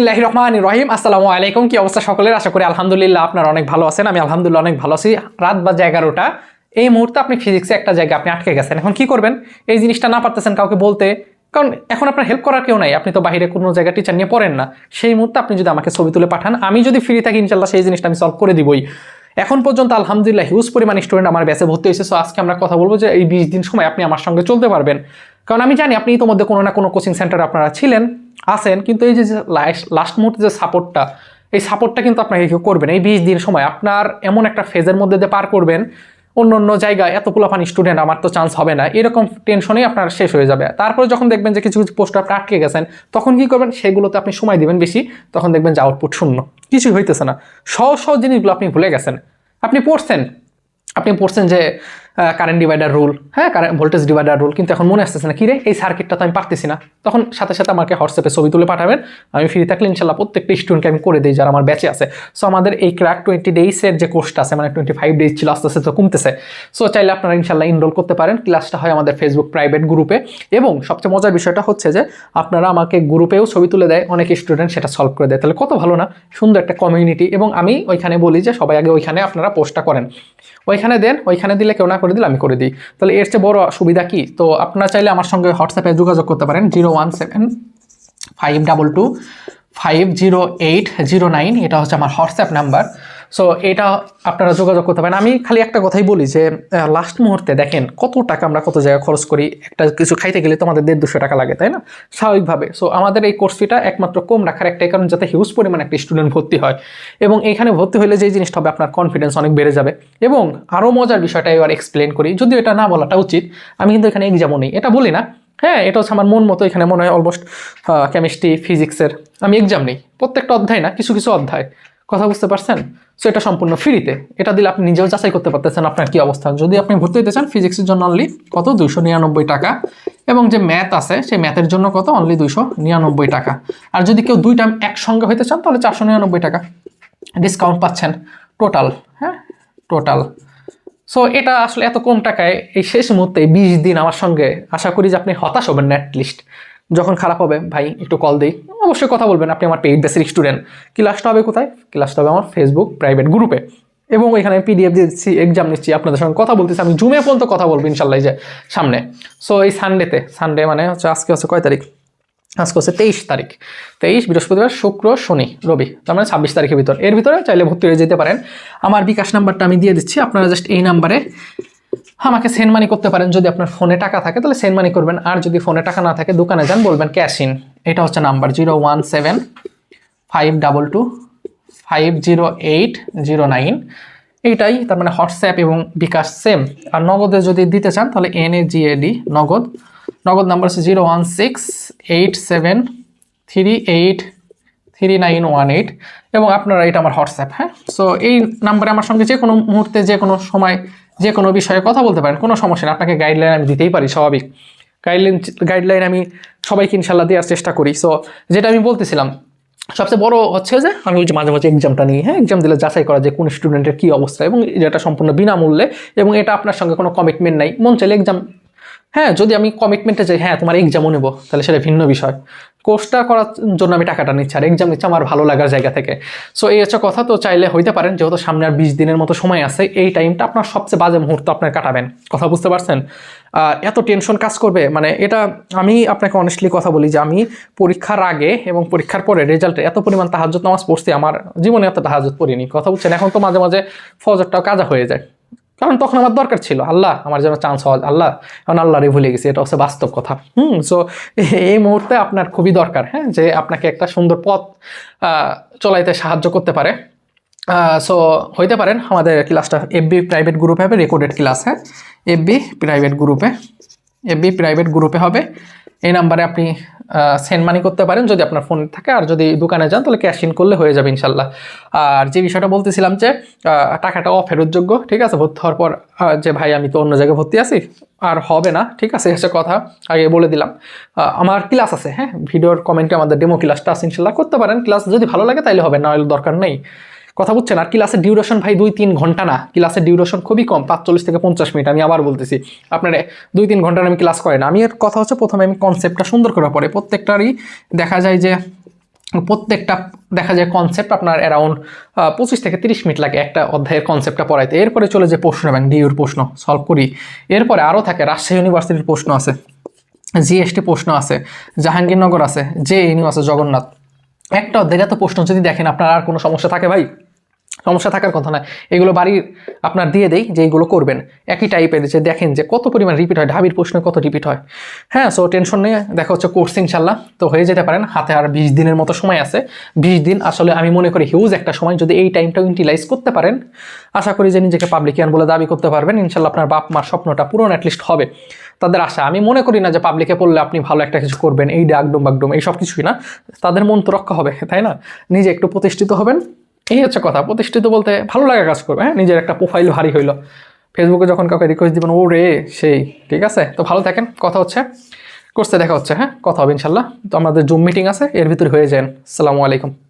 ইল্লাহি রহমান রহিম। আসসালামু আলাইকুম। কি অবস্থা সকলের? আশা করি আলহামদুলিল্লাহ আপনারা অনেক ভালো আছেন। আমি আলহামদুলিল্লাহ অনেক ভালো আছি। রাত বাজে এগারোটা। এই মুহূর্তে আপনি ফিজিক্সে একটা জায়গায় আপনি আটকে গেছেন। এখন কি করবেন? এই জিনিসটা না পারতেছেন কাউকে বলতে। কারণ এখন আপনার হেল্প করার কেউ নাই। আপনি তো বাইরে কোনো জায়গায় টিচার নিয়ে পড়েন না। সেই মুহূর্তে আপনি যদি আমাকে ছবি তুলে পাঠান, আমি যদি ফ্রি থাকি ইনশাল্লাহ সেই জিনিসটা আমি সলভ করে দিবই। এখন পর্যন্ত আলহামদুলিল্লাহ হিউজ পরিমাণ স্টুডেন্ট আমার ব্যাচে ভর্তি হয়েছে। সো আজকে আমরা কথা বলব যে এই বিশ দিন সময় আপনি আমার সঙ্গে চলতে পারবেন। কারণ আমি জানি আপনি ইতোমধ্যে কোনো না কোনো কোচিং সেন্টারে আপনারা ছিলেন। আছেন, কিন্তু এই যে লাস্ট মুহূর্তে যে সাপোর্টটা এই সাপোর্টটা কিন্তু আপনাকে কেউ করবেন এই বিশ দিন সময় আপনার এমন একটা ফেজের মধ্যে দিয়ে পার করবেন, অন্য অন্য জায়গায় এত পোলাপানি স্টুডেন্ট আমার তো চান্স হবে না। এরকম টেনশনেই আপনার শেষ হয়ে যাবে। তারপরে যখন দেখবেন যে কিছু কিছু পোস্ট আপনি আটকে গেছেন, তখন কি করবেন? সেগুলোতে আপনি সময় দিবেন বেশি, তখন দেখবেন যে আউটপুট শূন্য। কিছুই হইতেছে না। সহজ সহজ জিনিসগুলো আপনি ভুলে গেছেন। আপনি পড়ছেন আপনি পড়ছেন যে কারেন্ট ডিভাইডার রুল হ্যাঁ কারেন্ট ভোল্টেজ ডিভাইডার রুল কিন্তু এখন মনে আসতেছে না কি রে এই সার্কিটটা তো আমি পারতেছি না। তখন সাথে সাথে আমাকে হোয়াটসঅ্যাপে ছবি তুলে পাঠাবেন, আমি ফ্রি থাকলে ইনশাল্লাহ প্রত্যেকটা স্টুডেন্টকে আমি করে দিই যারা আমার ব্যাচে আছে। সো আমাদের এই ক্র্যাক টোয়েন্টি ডেইসের যে কোর্সটা আছে মানে টোয়েন্টি ফাইভ ডেজ ছিল, আস্তে আস্তে তো কমতেছে। সো চাইলে আপনারা ইনশাল্লাহ ইনরোল করতে পারেন। ক্লাসটা হয় আমাদের ফেসবুক প্রাইভেট গ্রুপে এবং সবচেয়ে মজার বিষয়টা হচ্ছে যে, আপনারা আমাকে গ্রুপেও ছবি তুলে দেয়, অনেক স্টুডেন্ট সেটা সলভ করে দেয়। তাহলে কত ভালো না? সুন্দর একটা কমিউনিটি এবং আমি ওইখানে বলি যে, সবাই আগে ওইখানে আপনারা পোস্টটা করেন। ওইখানে দেন, ওইখানে দিলে কেউ না করে দিলে আমি করে দিই। তাহলে এর চেয়ে বড় সুবিধা কি? তো আপনারা চাইলে আমার সঙ্গে হোয়াটসঅ্যাপে যোগাযোগ করতে পারেন zero one seven five double two five zero eight zero nine, এটা হচ্ছে আমার হোয়াটসঅ্যাপ নাম্বার। সো এটা আপনারা যোগাযোগ করতে পারেন। আমি খালি একটা কথাই বলি যে লাস্ট মুহূর্তে দেখেন কত টাকা আমরা কত জায়গায় খরচ করি। একটা কিছু খাইতে গেলে তো আমাদের দেড় দুশো টাকা লাগে, তাই না? স্বাভাবিকভাবে। সো আমাদের এই কোর্স ফিটা একমাত্র কম রাখার একটাই কারণ যাতে হিউজ পরিমাণে একটা স্টুডেন্ট ভর্তি হয়। এবং এখানে ভর্তি হলে যে জিনিসটা হবে, আপনার কনফিডেন্স অনেক বেড়ে যাবে। এবং আরও মজার বিষয়টা এবার এক্সপ্লেন করি। যদিও এটা না বলাটা উচিত, আমি কিন্তু এখানে এক্সামও নেই। এটা বলি না। হ্যাঁ এটা হচ্ছে আমার মন মতো এখানে মনে হয় অলমোস্ট কেমিস্ট্রি ফিজিক্সের আমি এক্সাম নেই। প্রত্যেকটা অধ্যায় না, কিছু কিছু অধ্যায়। কথা বুঝতে পারছেন? সো এটা সম্পূর্ণ ফ্রিতে এটা দিলে আপনি নিজেও যাচাই করতে পারতেছেন আপনার কি অবস্থা। যদি আপনি ভর্তি হতে চান ফিজিক্সের জন্য অনলি কত? দুইশো নিরানব্বই টাকা। এবং যে ম্যাথ আছে, সেই ম্যাথের জন্য কত? অনলি দুইশো নিরানব্বই টাকা। আর যদি কেউ দুইটা একসঙ্গে হইতে চান, তাহলে চারশো নিরানব্বই টাকা। ডিসকাউন্ট পাচ্ছেন। টোটাল হ্যাঁ? টোটাল সো এটা আসলে এত কম টাকায় এই শেষ মুহূর্তে বিশ দিন আমার সঙ্গে আশা করি যে আপনি হতাশ হবেন না অ্যাটলিস্ট যখন খারাপ হবে, ভাই, একটু কল দিই। অবশ্যই কথা বলবেন, আপনি আমার পেইড বেসিক স্টুডেন্ট ক্লাসটা হবে কোথায়? ক্লাসটা হবে আমার ফেসবুক প্রাইভেট গ্রুপে এবং এখানে পিডিএফ দিচ্ছি এক্সাম নিচ্ছি, আপনাদের সঙ্গে কথা বলতেছি। আমি জুমে পর্যন্ত কথা বলব, ইনশাল্লাহ যে সামনে। সো এই সানডেতে সানডে মানে হচ্ছে আজকে হচ্ছে কয় তারিখ? আজকে হচ্ছে তেইশ তারিখ। তেইশ, বৃহস্পতিবার, শুক্র, শনি, রবি। তার মানে ছাব্বিশ তারিখের ভিতর। এর ভিতরে চাইলে ভর্তি হয়ে যেতে পারেন। আমার বিকাশ নাম্বারটা আমি দিয়ে দিচ্ছি। আপনারা জাস্ট এই নাম্বারে আমাকে সেন্ড মানি করতে পারেন যদি আপনার ফোনে টাকা থাকে, তাহলে সেন্ড মানি করবেন। আর যদি ফোনে টাকা না থাকে, দোকানে যান, বলবেন ক্যাশ ইন এটা হচ্ছে number zero one seven five double two five zero eight zero nine এইটাই, তার মানে হোয়াটসঅ্যাপ এবং বিকাশ সেম আর নগদে যদি দিতে চান, তাহলে N A G A D নগদ। নগদ নাম্বার হচ্ছে zero one six eight seven three eight three nine one eight এবং আপনারা এটা আমার হোয়াটসঅ্যাপ হ্যাঁ? সো এই নাম্বারে আমার সঙ্গে যে কোনো মুহূর্তে যে কোনো সময় যে কোনো বিষয়ে কথা বলতে পারেন, কোনো সমস্যা নেই। আপনাকে গাইডলাইন আমি দিতেই পারি, স্বাভাবিক। গাইডলাইন গাইডলাইন আমি সবাইকে ইনশাল্লাহ দেওয়ার চেষ্টা করি। সো যেটা আমি বলতেছিলাম, সবচেয়ে বড় হচ্ছে যে, আমি ওই যে মাঝে মাঝে এক্সামটা নিই হ্যাঁ? এক্সাম দিলে যাচাই করা যে, কোন স্টুডেন্টের কী অবস্থা এবং যেটা সম্পূর্ণ বিনামূল্যে এবং এটা আপনার সঙ্গে কোনো কমিটমেন্ট নাই। মন চাইলে এক্সাম হ্যাঁ যদি আমি কমিটমেন্টে যাই হ্যাঁ তোমার এক্সামও নেব, তাহলে সেটা ভিন্ন বিষয়। কোর্সটা করার জন্য আমি টাকাটা নিচ্ছি, আর এক্সাম নিচ্ছি আমার ভালো লাগার জায়গা থেকে। সো এই হচ্ছে কথা, তো চাইলে হইতে পারেন, যেহেতু সামনে আর বিশ দিনের মতো সময় আছে, এই টাইমটা আপনার সবচেয়ে বাজে মুহূর্ত আপনার কাটাবেন। কথা বুঝতে পারছেন? এত টেনশন কাজ করবে মানে এটা আমি আপনাকে অনেস্টলি কথা বলি যে আমি পরীক্ষার আগে এবং পরীক্ষার পরে রেজাল্টে এত পরিমাণ তাহাজত নামাজ পড়ছি, আমার জীবনে এত তাহাজত পড়িনি। কথা বুঝছেন? এখন তো মাঝে মাঝে ফজরটাও কাজা হয়ে যায়। কারণ তখন আমার দরকার ছিল, আল্লাহ আমার যেন চান্স হওয়া, আল্লাহ এখন আল্লাহরে ভুলে গেছি, এটা হচ্ছে বাস্তব কথা। হুম সো এই মুহূর্তে আপনার খুবই দরকার হ্যাঁ যে আপনাকে একটা সুন্দর পথ চলাইতে সাহায্য করতে পারে। সো হইতে পারেন, আমাদের ক্লাসটা এফবি প্রাইভেট গ্রুপে হবে রেকর্ডেড ক্লাস হ্যাঁ এফবি প্রাইভেট গ্রুপে এফবি প্রাইভেট গ্রুপে হবে। এই নাম্বারে আপনি সেন্ড মানি করতে পারেন যদি আপনার ফোন থাকে। আর যদি দোকানে যান, তাহলে ক্যাশ ইন করলে হয়ে যাবে ইনশাল্লাহ। আর যে বিষয়টা বলতেছিলাম যে টাকাটা অফেরতযোগ্য ঠিক আছে? ভর্তি হওয়ার পর যে ভাই আমি তো অন্য জায়গায় ভর্তি আছি, আর হবে না, ঠিক আছে? হচ্ছে কথা আগে বলে দিলাম। আমার ক্লাস আছে হ্যাঁ? ভিডিওর কমেন্টে আমাদের ডেমো ক্লাসটা আছে, ইনশাল্লাহ। করতে পারেন। ক্লাস যদি ভালো লাগে, তাইলে হবে, না দরকার নেই। কথা বুঝছেন, আর ক্লাসের ডিউরেশন ভাই দুই তিন ঘণ্টা না। ক্লাসের ডিউরেশন খুবই কম, পাঁচচল্লিশ থেকে পঞ্চাশ মিনিট, আমি আবার বলতেছি। আপনার দুই তিন ঘণ্টার আমি ক্লাস করেন আমি এর কথা হচ্ছে প্রথমে আমি কনসেপ্টটা সুন্দর করে পড়ে প্রত্যেকটারই দেখা যায় যে, প্রত্যেকটা দেখা যায় কনসেপ্ট আপনার অ্যারাউন্ড পঁচিশ থেকে তিরিশ মিনিট লাগে একটা অধ্যায়ের কনসেপ্টটা পড়াইতে। এরপরে চলে যে প্রশ্ন ব্যাংক ডিউর প্রশ্ন সলভ করি। এরপরে আরও থাকে, রাজশাহী ইউনিভার্সিটির প্রশ্ন আছে জিএসটি প্রশ্ন আছে, জাহাঙ্গীরনগর আছে জে আছে, জগন্নাথ। একটা অধ্যায় এত প্রশ্ন যদি দেখেন, আপনার আর কোনো সমস্যা থাকে ভাই? সমস্যা থাকার কথা না এগুলো বাড়ির আপনার দিয়ে দেই যে এইগুলো করবেন। একই টাইপের যে দেখেন যে কত পরিমাণ রিপিট হয়, ঢাবির প্রশ্ন কত রিপিট হয়। হ্যাঁ সো টেনশন নিয়ে দেখা হচ্ছে কোর্স ইনশাল্লাহ। তো হয়ে যেতে পারেন, হাতে আর বিশ দিনের মতো সময় আছে। বিশ দিন আসলে আমি মনে করি হিউজ একটা সময় যদি এই টাইমটা ইউটিলাইজ করতে পারেন। আশা করি যে নিজেকে পাবলিকিয়ান বলে দাবি করতে পারবেন। ইনশাল্লাহ আপনার বাপ মার স্বপ্নটা পূরণ অ্যাটলিস্ট হবে। তাদের আশা, আমি মনে করি না যে পাবলিকে পড়লে আপনি ভালো একটা কিছু করবেন। এই ডাকডুম বাকডুম এই সব কিছুই না। তাদের মন তো রক্ষা হবে, তাই না? নিজে একটু প্রতিষ্ঠিত হবেন। এই হচ্ছে কথা, প্রতিষ্ঠিত বলতে ভালো লাগা কাজ করবে হ্যাঁ? নিজের একটা প্রোফাইল ভারী হইল। ফেসবুকে যখন কাউকে রিকোয়েস্ট দিবেন ও রে সেই, ঠিক আছে? তো ভালো থাকেন, কথা হচ্ছে। কোর্সে দেখা হচ্ছে হ্যাঁ? কথা হবে, ইনশাল্লাহ। তো আমাদের জুম মিটিং আছে, এর ভিতরে হয়ে যান। সালামু আলাইকুম।